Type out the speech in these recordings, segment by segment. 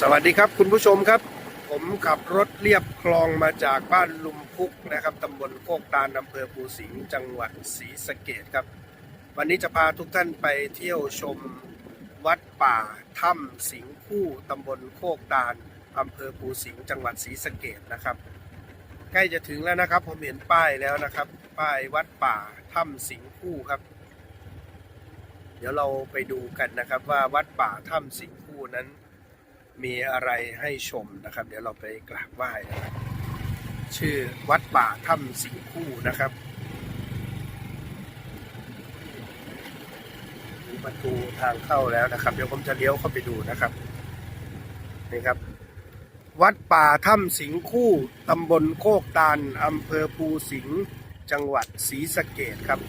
สวัสดีครับคุณผู้ชมครับ ผมขับรถเรียบคลองมาจากบ้านลุมพุกนะครับตำบลโคกตาลอำเภอภูสิงห์จังหวัดศรีสะเกดครับ วันนี้จะพาทุกท่านไปเที่ยวชมวัดป่าถ้ำสิงคู่ตำบลโคกตาลอำเภอภูสิงห์จังหวัดศรีสะเกดนะครับใกล้จะถึงแล้วนะครับ ผมเห็นป้ายแล้วนะครับ ป้ายวัดป่าถ้ำสิงคู่ครับ เดี๋ยวเราไปดูกันนะครับว่าวัดป่าถ้ำสิงคู่นั้น มีอะไรให้ชมนะครับ เดี๋ยวเราไปกราบไหว้นะครับชื่อวัดป่าถ้ำสิงคู่นะครับมีประตูทางเข้าแล้วนะครับ เดี๋ยวผมจะเลี้ยวเข้าไปดูนะครับนี่ครับ วัดป่าถ้ำสิงคู่ตำบลโคกตาลอำเภอภูสิงห์จังหวัดศรีสะเกดครับ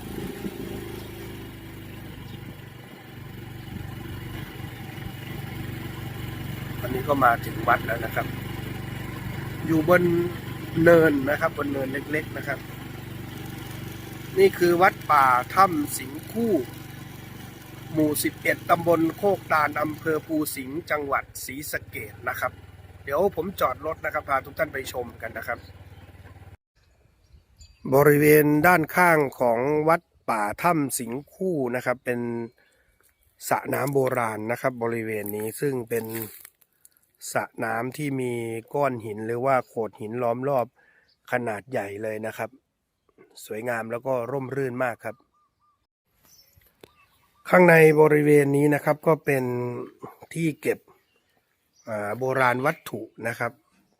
วันนี้ ก็มาถึงวัดแล้วนะครับ อยู่บนเนินนะครับ บนเนินเล็ก ๆนะครับ นี่คือวัดป่าถ้ำสิงคู่ หมู่ 11 ตำบลโคกตาลอำเภอภูสิงห์จังหวัดศรีสะเกดนะครับ เดี๋ยวผมจอดรถนะครับพาทุกท่านไปชมกันนะครับ บริเวณด้านข้างของวัดป่าถ้ำสิงคู่นะครับเป็นสระน้ำโบราณนะครับ บริเวณนี้ซึ่งเป็น สระน้ำที่มีก้อนหินหรือว่าโขดหินล้อมรอบขนาดใหญ่เลยนะครับ สวยงามแล้วก็ร่มรื่นมากครับ ข้างในบริเวณนี้นะครับก็เป็นที่เก็บโบราณวัตถุนะครับ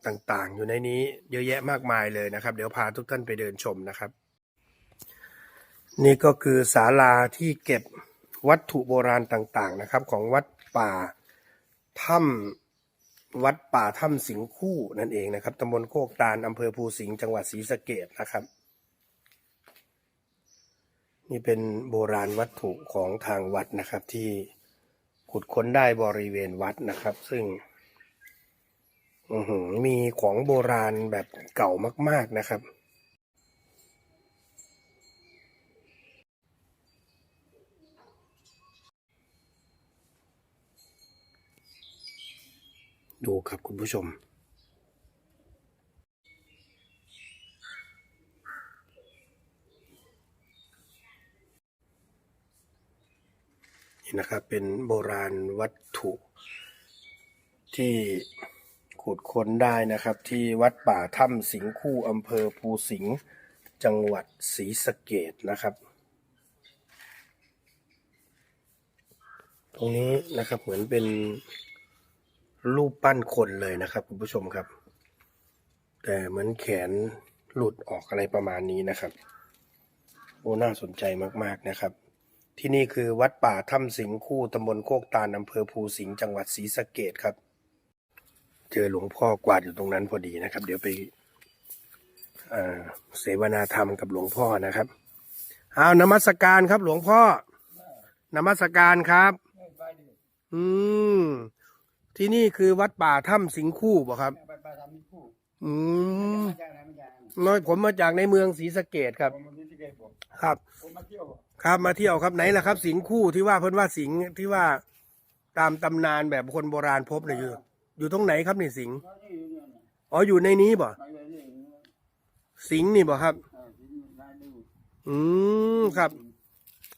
ต่างๆ อยู่ในนี้เยอะแยะมากมายเลยนะครับ เดี๋ยวพาทุกท่านไปเดินชมนะครับ นี่ก็คือศาลาที่เก็บวัตถุโบราณต่างๆนะครับ ของวัดป่าถ้ำ วัดป่าถ้ำสิงคู่นั่นเองนะครับตำบลโคกตาลอำเภอภูสิงห์จังหวัดศรีสะเกดนะครับ นี่เป็นโบราณวัตถุของทางวัดนะครับ ที่ขุดค้นได้บริเวณวัดนะครับ ซึ่งมีของโบราณแบบเก่ามาก ๆนะครับ ดูครับคุณผู้ชม นี่นะครับ เป็นโบราณวัตถุที่ขุดค้นได้นะครับ ที่วัดป่าถ้ำสิงคู่อำเภอภูสิงห์จังหวัดศรีสะเกดนะครับ ตรงนี้นะครับเหมือนเป็น รูปปั้นคนเลยนะครับคุณผู้ชมครับ แต่เหมือนแขนหลุดออกอะไรประมาณนี้นะครับ โอ้น่าสนใจมากๆนะครับ ที่นี่คือวัดป่าถ้ำสิงคู่ตำบลโคกตาลอำเภอภูสิงห์จังหวัดศรีสะเกดครับ เจอหลวงพ่อกวาดอยู่ตรงนั้นพอดีนะครับ เดี๋ยวไปเอ่อเสวนาธรรมกับหลวงพ่อนะครับเอานมัสการครับ หลวงพ่อนมัสการครับ อืม ที่นี่คือวัดป่าถ้ำสิงห์คู่บ่ครับไปไปทำมีคู่อืมมาจากไหนมาจากไหนน้อยผมมาจากในเมืองศรีสะเกดครับ ผมมาที่เกตผมครับ ผมมาเที่ยวครับมาเที่ยวครับไหนล่ะครับ สิงห์คู่ที่ว่าเพิ่นว่าสิงห์ที่ว่าตามตำนานแบบคนโบราณพบเนี่ยอยู่ อยู่ตรงไหนครับนี่สิงห์มาที่อยู่เนี่ยนะอ๋ออยู่ในนี้บ่มาอยู่นี่สิงห์นี่บ่ครับ เออที่ร้านดูอืมครับ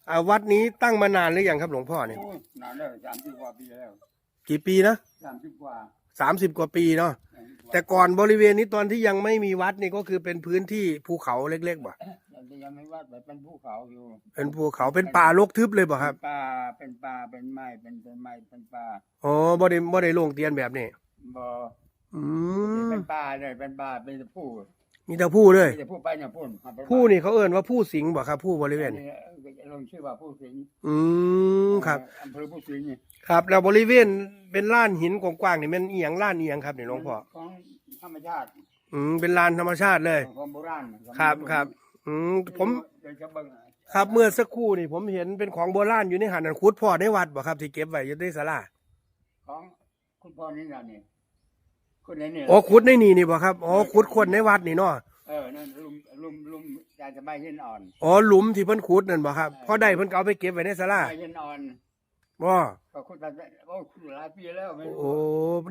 อ่าวัดนี้ตั้งมานานหรือยังครับหลวงพ่อเนี่ยโอ้ยนานแล้วสามสิบกว่าปีแล้วกี่ปีนะ สามสิบกว่าสามสิบกว่าปีเนาะสามสิบกว่าแต่ก่อนบริเวณนี้ตอนที่ยังไม่มีวัดนี่ก็คือเป็นพื้นที่ภูเขาเล็กๆบ่แต่ยังไม่วัดแบบเป็นภูเขาอยู่ เป็นภูเขาเป็นป่ารกทึบเลยบ่ครับเป็นป่าเป็นป่าเป็นไม้เป็นต้นไม้เป็นป่าอ๋อบ่ได้บ่ได้โล่งเตียนแบบนี้บ่อืมเป็นป่าเลยเป็นป่าเป็นผู้มีแต่ผู้เลยไม่ใช่ผู้ไปเนี่ยพุ่นเอาไปผู้นี่เขาเอ่นว่าผู้สิงห์บ่ครับผู้บริเวณอันนี้นี้ลงชื่อว่าผู้สิงห์อืมครับอำเภอผู้สิงห์นี่ครับแล้วบริเวณ เป็นลานหินกว้างๆนี่มันเอียงลานเอียงครับนี่หลวงพ่อของธรรมชาติอืมเป็นลานธรรมชาติเลย ของโบราณครับครับอืมผมเดี๋ยวจะเบิ่งครับเมื่อสักครู่นี่ผมเห็นเป็นของโบราณอยู่ในหันนันคุดพ่อในวัดบ่ครับที่เก็บไว้อยู่ในศาลาของคุณพ่อนี่นะนี่คุณไหนนี่อ๋อคุดในนี่นี่บ่ครับอ๋อคุดคนในวัดนี่เนาะเออนั่นลุมลุมลุมยาจะใบเห็นอ่อนอ๋อหลุมที่เพิ่นขุดนั่นบ่ครับพอได้เพิ่นก็เอาไปเก็บไว้ในศาลาใบเห็นอ่อน บ่ก็คุณตาโอ้คุณหลายปีแล้วไม่รู้โอ้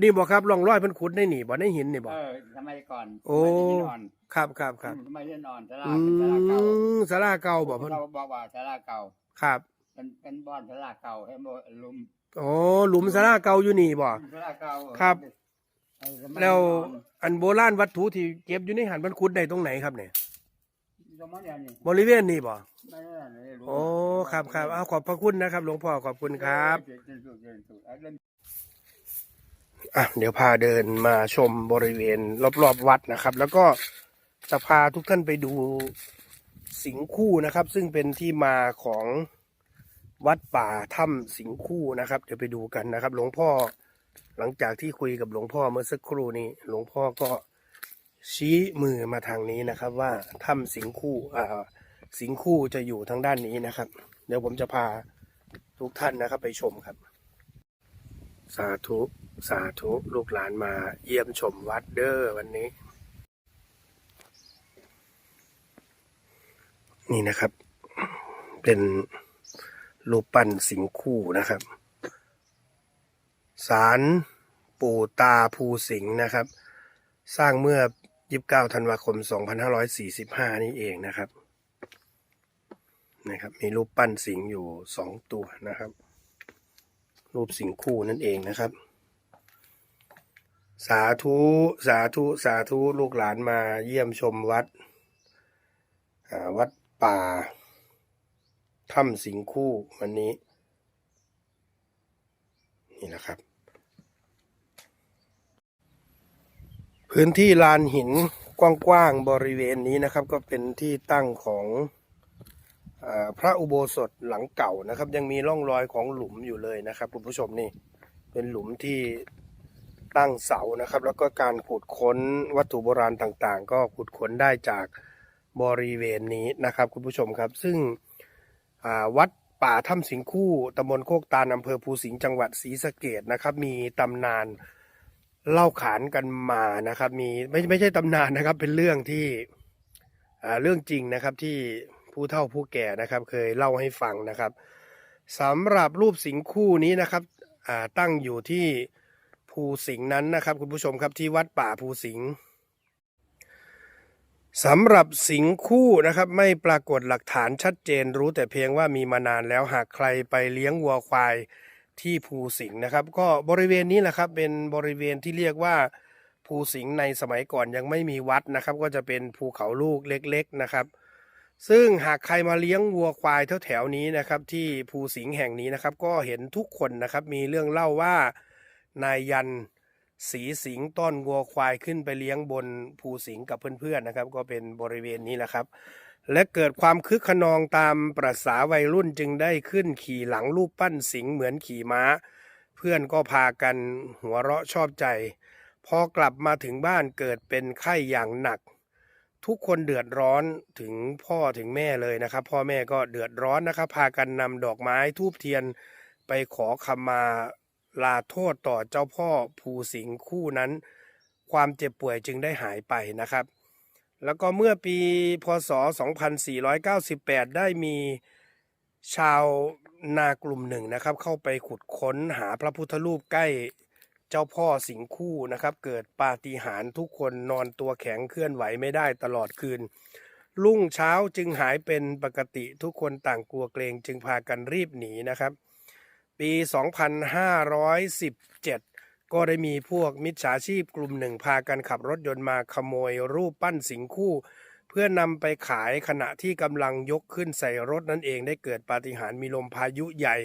นี่บ่ครับร่องรอยเพิ่นขุดได้นี่บ่ได้หินนี่บ่ เออสมัยก่อนโอ้ สมัยที่นอนครับครับครับสมัยที่นอนสลาอืเป็นสลาเก่ามศาลาเก่าบ่เพิ่นเราบอกว่าสลาเก่า ครับเป็นเป็นบ้านสลาเก่าให้บ่ลุมอ๋อหลุมศาลาเก่าอยู่นี่บ่ สลาเก่าครับ เออสมัยแล้วนอนอันโบราณวัตถุที่เก็บอยู่ในหันเพิ่นขุดได้ตรงไหนครับเนี่ย สมัยเนี้นี่บริเวณนี้บ่ไม่ได้เลยรู้โอ้ครับครับเอาขอบพระคุณนะครับ หลวงพ่อขอบคุณครับเออเจริญสุขเจริญสุขเอาเรื่องอะเดี๋ยวพาเดินมาชมบริเวณรอบๆวัดนะครับ แล้วก็จะพาทุกท่านไปดูสิงคู่นะครับ ซึ่งเป็นที่มาของวัดป่าถ้ำสิงคู่นะครับ เดี๋ยวไปดูกันนะครับ หลวงพ่อหลังจากที่คุยกับหลวงพ่อเมื่อสักครู่นี้ หลวงพ่อก็ ชี้มือมาทางนี้นะครับ ว่าถ้ำสิงคู่อ่าสิงคู่จะอยู่ทางด้านนี้นะครับ เดี๋ยวผมจะพาทุกท่านนะครับไปชมครับ สาธุสาธุลูกหลานมาเยี่ยมชมวัดเด้อวันนี้ นี่นะครับ เป็นรูปปั้นสิงคู่นะครับศาลปู่ตาภูสิงห์นะครับ สร้างเมื่อ 29ธันวาคม2545นี่เองนะครับ นะครับ มีรูปปั้นสิงอยู่สองตัวนะครับ รูปสิงคู่นั่นเองนะครับ สาธุสาธุสาธุลูกหลานมาเยี่ยมชมวัดวัดป่าถ้ำสิงคู่วันนี้ นี่นะครับ พื้นที่ลานหินกว้างๆบริเวณนี้นะครับ ก็เป็นที่ตั้งของอพระอุโบสถหลังเก่านะครับ ยังมีร่องรอยของหลุมอยู่เลยนะครับคุณผู้ชมนี่เป็นหลุมที่ตั้งเสานะครับ แล้วก็การขุดค้นวัตถุโบราณต่างๆ ก็ขุดค้นได้จากบริเวณนี้นะครับ คุณผู้ชมครับ ซึ่งวัดป่าถ้ำสิงคู่ตำบลโคกตาลอำเภอภูสิงห์จังหวัดศรีสะเกดนะครับ มีตำนาน เล่าขานกันมานะครับ มีไม่ไม่ใช่ตำนานนะครับ เป็นเรื่องที่เรื่องจริงนะครับที่ผู้เฒ่าผู้แก่นะครับ เคยเล่าให้ฟังนะครับสำหรับรูปสิงคู่นี้นะครับตั้งอยู่ที่ภูสิงนั้นนะครับ คุณผู้ชมครับที่วัดป่าภูสิงสำหรับสิงคู่นะครับไม่ปรากฏหลักฐานชัดเจนรู้แต่เพียงว่ามีมานานแล้วหากใครไปเลี้ยงวัวควาย ที่ภูสิงห์นะครับ ก็บริเวณนี้แหละครับเป็นบริเวณที่เรียกว่าภูสิงห์ในสมัยก่อนยังไม่มีวัดนะครับ ก็จะเป็นภูเขาลูกเล็กๆนะครับ ซึ่งหากใครมาเลี้ยงวัวควายแถวๆนี้นะครับ ที่ภูสิงห์แห่งนี้นะครับ ก็เห็นทุกคนนะครับมีเรื่องเล่าว่านายยัน สีสิงต้อนวัวควายขึ้นไปเลี้ยงบนภูสิงกับเพื่อนๆนะครับ ก็เป็นบริเวณนี้แหละครับ และเกิดความคึกขนองตามประษาวัยรุ่นจึงได้ขึ้นขี่หลังรูปปั้นสิงเหมือนขี่ม้า เพื่อนก็พากันหัวเราะชอบใจ พอกลับมาถึงบ้านเกิดเป็นไข้อย่างหนัก ทุกคนเดือดร้อนถึงพ่อถึงแม่เลยนะครับ พ่อแม่ก็เดือดร้อนนะครับ พากันนำดอกไม้ทูบเทียนไปขอขมา ลาโทษต่อเจ้าพ่อภูสิงคู่นั้น ความเจ็บป่วยจึงได้หายไปนะครับ แล้วก็เมื่อปีพศ 2498 ได้มีชาวนากลุ่มหนึ่งนะครับ เข้าไปขุดค้นหาพระพุทธรูปใกล้เจ้าพ่อสิงคู่นะครับ เกิดปาฏิหาริย์ทุกคนนอนตัวแข็งเคลื่อนไหวไม่ได้ตลอดคืนรุ่งเช้าจึงหายเป็นปกติทุกคนต่างกลัวเกรงจึงพากันรีบหนีนะครับ ปี 2517 ก็ได้มีพวกมิจฉาชีพกลุ่มหนึ่งพากันขับรถยนต์มาขโมยรูปปั้นสิงคู่ เพื่อนำไปขายขณะที่กำลังยกขึ้นใส่รถนั่นเองได้เกิดปาฏิหาริย์มีลมพายุใหญ่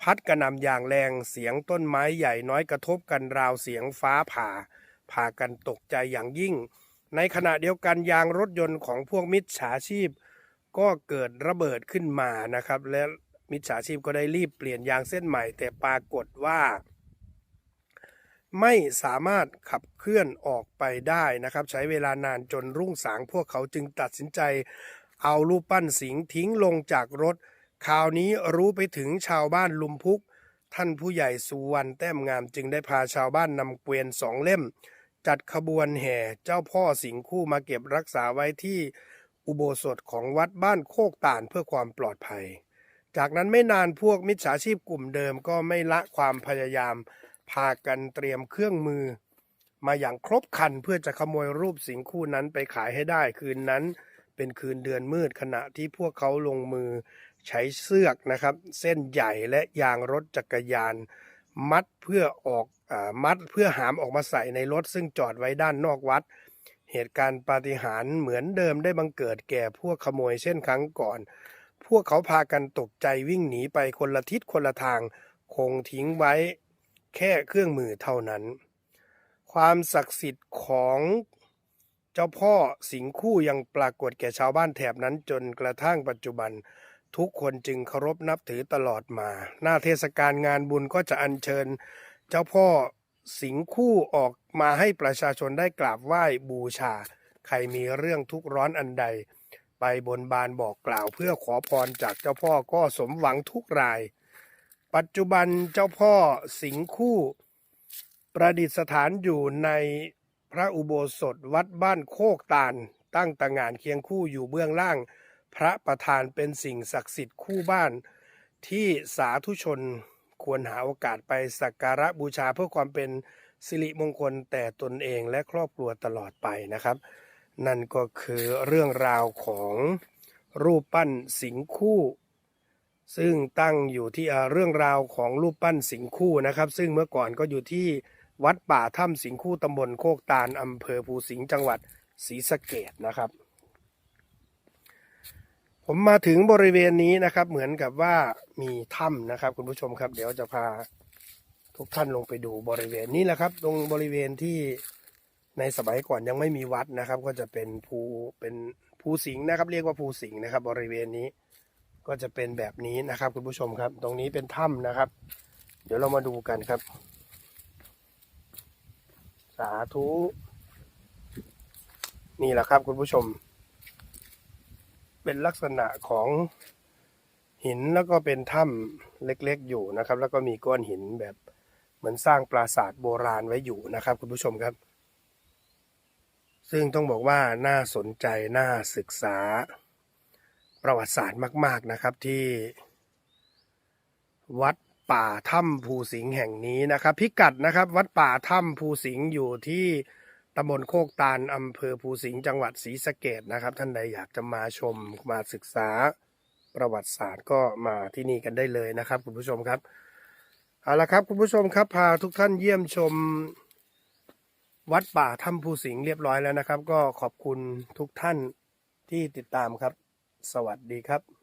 พัดกระนำอย่างแรงเสียงต้นไม้ใหญ่น้อยกระทบกันราวเสียงฟ้าผ่า พากันตกใจอย่างยิ่ง ในขณะเดียวกันยางรถยนต์ของพวกมิจฉาชีพ ก็เกิดระเบิดขึ้นมานะครับและ มิจฉาชีพก็ได้รีบเปลี่ยนยางเส้นใหม่ แต่ปรากฏว่า ไม่สามารถขับเคลื่อนออกไปได้นะครับ ใช้เวลานานจนรุ่งสางพวกเขาจึงตัดสินใจ เอารูปปั้นสิงห์ทิ้งลงจากรถข่าวนี้รู้ไปถึงชาวบ้านลุมพุก ท่านผู้ใหญ่สุวรรณแต้มงามจึงได้พาชาวบ้านนำเกวียนสองเล่ม จัดขบวนแห่เจ้าพ่อสิงคู่มาเก็บรักษาไว้ที่อุโบสถของวัดบ้านโคกตาลเพื่อความปลอดภัย จากนั้นไม่นานพวกมิจฉาชีพกลุ่มเดิมก็ไม่ละความพยายาม พากันเตรียมเครื่องมือ มาอย่างครบครันเพื่อจะขโมยรูปสิงคู่นั้นไปขายให้ได้คืนนั้น เป็นคืนเดือนมืดขณะที่พวกเขาลงมือใช้เสือกนะครับ เส้นใหญ่และยางรถจักรยาน มัดเพื่อออกอมัดเพื่อหามออกมาใส่ในรถซึ่งจอดไว้ด้านนอกวัด เหตุการณ์ปาฏิหาริย์เหมือนเดิมได้บังเกิดแก่พวกขโมยเช่นครั้งก่อน วกเขาพากันตกใจวิ่งหนีไปคนละทิศคนละทาง คงทิ้งไว้แค่เครื่องมือเท่านั้น ความศักดิ์สิทธิ์ของเจ้าพ่อสิงคู่ยังปรากฏแก่ชาวบ้านแถบนั้นจนกระทั่งปัจจุบัน ทุกคนจึงเคารพนับถือตลอดมา หน้าเทศกาลงานบุญก็จะอัญเชิญ เจ้าพ่อสิงคู่ออกมาให้ประชาชนได้กราบไหว้บูชา ใครมีเรื่องทุกข์ร้อนอันใด ไปบนบานบอกกล่าวเพื่อขอพรจากเจ้าพ่อก็สมหวังทุกราย ปัจจุบันเจ้าพ่อสิงคู่ ประดิษฐานอยู่ในพระอุโบสถวัดบ้านโคกตาล ตั้งตางานเคียงคู่อยู่เบื้องล่าง พระประธานเป็นสิ่งศักดิ์สิทธิ์คู่บ้าน ที่สาธุชนควรหาโอกาสไปสักการะบูชาเพื่อความเป็นสิริมงคลแต่ตนเองและครอบครัวตลอดไปนะครับ นั่นก็คือเรื่องราวของรูปปั้นสิงคู่ ซึ่งตั้งอยู่ที่เรื่องราวของรูปปั้นสิงคู่นะครับ ซึ่งเมื่อก่อนก็อยู่ที่วัดป่าถ้ำสิงคู่ตำบลโคกตาลอำเภอภูสิงห์จังหวัดศรีสะเกดนะครับ ผมมาถึงบริเวณนี้นะครับ เหมือนกับว่ามีถ้ำนะครับ คุณผู้ชมครับ เดี๋ยวจะพาทุกท่านลงไปดูบริเวณนี้แหละครับ ตรงบริเวณที่ ในสมัยก่อนยังไม่มีวัดนะครับ ก็จะเป็นภูเป็นภูสิงห์นะครับ เรียกว่าภูสิงห์นะครับ บริเวณนี้ก็จะเป็นแบบนี้นะครับ คุณผู้ชมครับ ตรงนี้เป็นถ้ำนะครับ เดี๋ยวเรามาดูกันครับ สาธุนี่แหละครับคุณผู้ชม เป็นลักษณะของหินแล้วก็เป็นถ้ำเล็กๆอยู่นะครับ แล้วก็มีก้อนหินแบบเหมือนสร้างปราสาทโบราณไว้อยู่นะครับ คุณผู้ชมครับ ซึ่งต้องบอกว่าน่าสนใจน่าศึกษาประวัติศาสตร์มาก ๆนะครับที่ วัดป่าถ้ำภูสิงห์แห่งนี้นะครับ พิกัดนะครับ วัดป่าถ้ำภูสิงห์อยู่ที่ตำบลโคกตาลอำเภอภูสิงห์จังหวัดศรีสะเกดนะครับ ท่านใดอยากจะมาชมมาศึกษาประวัติศาสตร์ก็มาที่นี่กันได้เลยนะครับ คุณผู้ชมครับเอาละครับคุณผู้ชมครับพาทุกท่านเยี่ยมชม วัดป่าถ้ำภูสิงห์เรียบร้อยแล้วนะครับ ก็ขอบคุณทุกท่านที่ติดตามครับ สวัสดีครับ